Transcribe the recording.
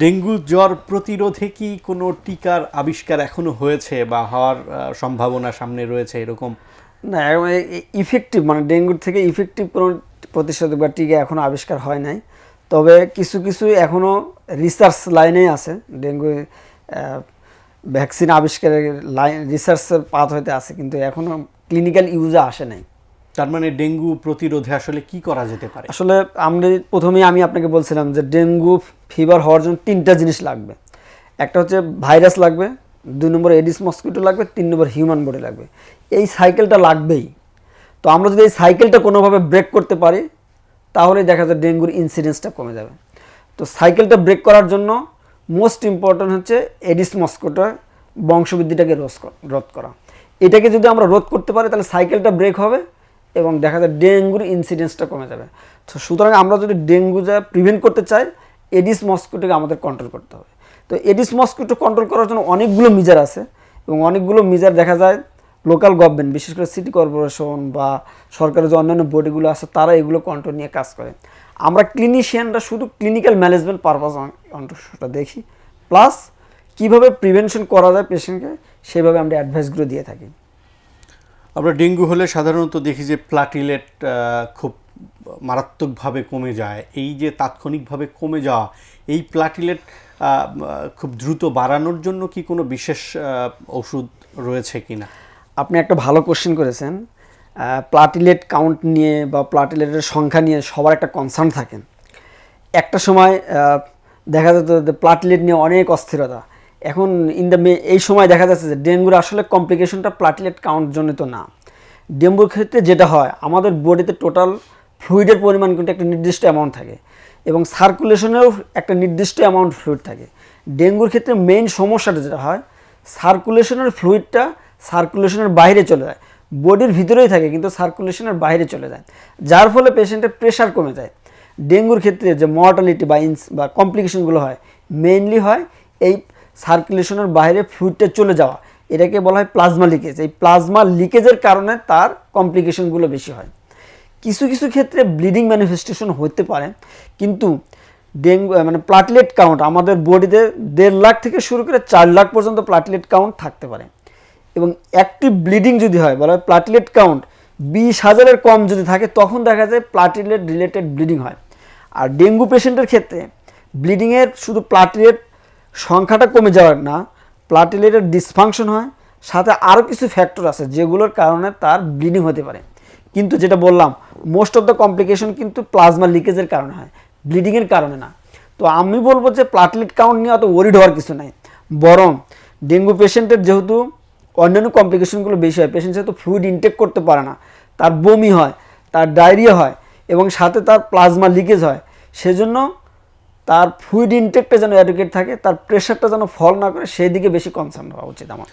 Dengue জ্বর প্রতিরোধে কি কোনো টিকার আবিষ্কার এখনও হয়েছে বা হওয়ার সম্ভাবনা সামনে রয়েছে এরকম? না ইফেক্টিভ মানে ডেঙ্গুর থেকে ইফেক্টিভ কোনো প্রতিষেধক বা টিকা এখনও আবিষ্কার হয় নাই। তবে কিছু কিছু এখনও রিসার্চ লাইনেই আছে, ডেঙ্গু ভ্যাকসিন আবিষ্কারের লাইন রিসার্চের পাত হইতে আছে, কিন্তু এখনও ক্লিনিক্যাল ইউজে আসে নাই। তার মানে ডেঙ্গু প্রতিরোধে আসলে কি করা যেতে পারে? আসলে আমরা প্রথমেই আমি আপনাকে বলছিলাম যে ডেঙ্গু ফিভার হওয়ার জন্য তিনটা জিনিস লাগবে। একটা হচ্ছে ভাইরাস লাগবে, দুই নম্বর এডিস মস্কিটো লাগবে, তিন নম্বর হিউম্যান বডি লাগবে। এই সাইকেলটা লাগবেই। তো আমরা যদি এই সাইকেলটা কোনোভাবে ব্রেক করতে পারি তাহলে দেখা যায় ডেঙ্গুর ইনসিডেন্সটা কমে যাবে। তো সাইকেলটা ব্রেক করার জন্য মোস্ট ইম্পর্ট্যান্ট হচ্ছে এডিস মস্কোটার বংশবৃদ্ধিটাকে রোধ রোধ করা। এটাকে যদি আমরা রোধ করতে পারি, তাহলে সাইকেলটা ব্রেক হবে। এবং দেখা যায় ডেঙ্গুর ইনসিডেন্সটা কমে যাবে। তো সুতরাং আমরা যদি ডেঙ্গু যা প্রিভেন্ট করতে চাই এডিস মস্কিটোকে আমাদের কন্ট্রোল করতে হবে। তো এডিস মস্কিটো কন্ট্রোল করার জন্য অনেকগুলো মিজার আছে এবং অনেকগুলো মিজার দেখা যায় লোকাল গভর্নমেন্ট বিশেষ করে সিটি কর্পোরেশন বা সরকারের যে অন্যান্য বডিগুলো আছে, তারা এগুলো কন্ট্রোল নিয়ে কাজ করে। আমরা ক্লিনিশিয়ানরা শুধু ক্লিনিক্যাল ম্যানেজমেন্ট পারপাস অংশটা দেখি। প্লাস কীভাবে প্রিভেনশন করা যায় পেশেন্টকে সেভাবে আমরা অ্যাডভাইসগুলো দিয়ে থাকি। আমরা ডেঙ্গু হলে সাধারণত দেখি যে প্লাটিলেট খুব মারাত্মকভাবে কমে যায়। এই যে তাৎক্ষণিকভাবে কমে যাওয়া, এই প্লাটিলেট খুব দ্রুত বাড়ানোর জন্য কি কোনো বিশেষ ওষুধ রয়েছে কিনা? আপনি একটা ভালো কোশ্চেন করেছেন। প্লাটিলেট কাউন্ট নিয়ে বা প্লাটিলেটের সংখ্যা নিয়ে সবার একটা কনসার্ন থাকেন একটা সময় দেখা যেত প্লাটিলেট নিয়ে অনেক অস্থিরতা। এখন ইন দ্য এই সময় দেখা যাচ্ছে যে ডেঙ্গুর আসলে কমপ্লিকেশনটা প্লাটিলেট কাউন্ট জনিত না। ডেঙ্গুর ক্ষেত্রে যেটা হয়, আমাদের বডিতে টোটাল ফ্লুইডের পরিমাণ কিন্তু একটা নির্দিষ্ট অ্যামাউন্ট থাকে এবং সার্কুলেশনেও একটা নির্দিষ্ট অ্যামাউন্ট ফ্লুইড থাকে। ডেঙ্গুর ক্ষেত্রে মেইন সমস্যাটা যেটা হয় সার্কুলেশনের ফ্লুইডটা সার্কুলেশনের বাইরে চলে যায়। বডির ভিতরেই থাকে কিন্তু সার্কুলেশনের বাইরে চলে যায়। যার ফলে পেশেন্টের প্রেশার কমে যায়। ডেঙ্গুর ক্ষেত্রে যে মর্টালিটি বা ইনস বা কমপ্লিকেশনগুলো হয় মেইনলি হয় এই সার্কুলেশনের বাইরে ফ্লুইডটা চলে যাওয়া। এটাকে বলা হয় প্লাজমা লিকেজ। এই প্লাজমা লিকেজের কারণে তার কমপ্লিকেশনগুলো বেশি হয়। কিছু কিছু ক্ষেত্রে ব্লিডিং ম্যানিফেস্টেশন হতে পারে, কিন্তু ডেঙ্গু মানে প্লাটলেট কাউন্ট আমাদের বডিতে দেড় লাখ থেকে শুরু করে চার লাখ পর্যন্ত প্লাটলেট কাউন্ট থাকতে পারে। এবং অ্যাক্টিভ ব্লিডিং যদি হয়, বলা হয় প্লাটলেট কাউন্ট, বিশ হাজারের কম যদি থাকে, তখন দেখা যায় প্লাটিলেট রিলেটেড ব্লিডিং হয়। আর ডেঙ্গু পেশেন্টের ক্ষেত্রে ব্লিডিংয়ের শুধু প্লাটিলেট সংখ্যাটা কমে যাওয়ার না প্লাটিলেটের ডিসফাংশন হয়, সাথে আরও কিছু ফ্যাক্টর আছে যেগুলোর কারণে তার ব্লিডিং হতে পারে। কিন্তু যেটা বললাম মোস্ট অফ দ্য কমপ্লিকেশন কিন্তু প্লাজমা লিকেজের কারণে হয় ব্লিডিংয়ের কারণে না। তো আমি বলব যে প্লাটলেট কাউন্ট নিয়ে অত ওরিড হওয়ার কিছু নাই। বরং ডেঙ্গু পেশেন্টের যেহেতু অন্যান্য কমপ্লিকেশনগুলো বেশি হয় পেশেন্ট যেহেতু ফ্লুইড ইনটেক করতে পারে না, তার বমি হয়, তার ডায়রিয়া হয়, এবং সাথে তার প্লাজমা লিকেজ হয়, সেজন্য তার ফ্লুইড ইনটেকটা যেন অ্যাডুকেট থাকে, তার প্রেশারটা যেন ফল না করে, সেই দিকে বেশি কনসার্ন হওয়া উচিত আমার।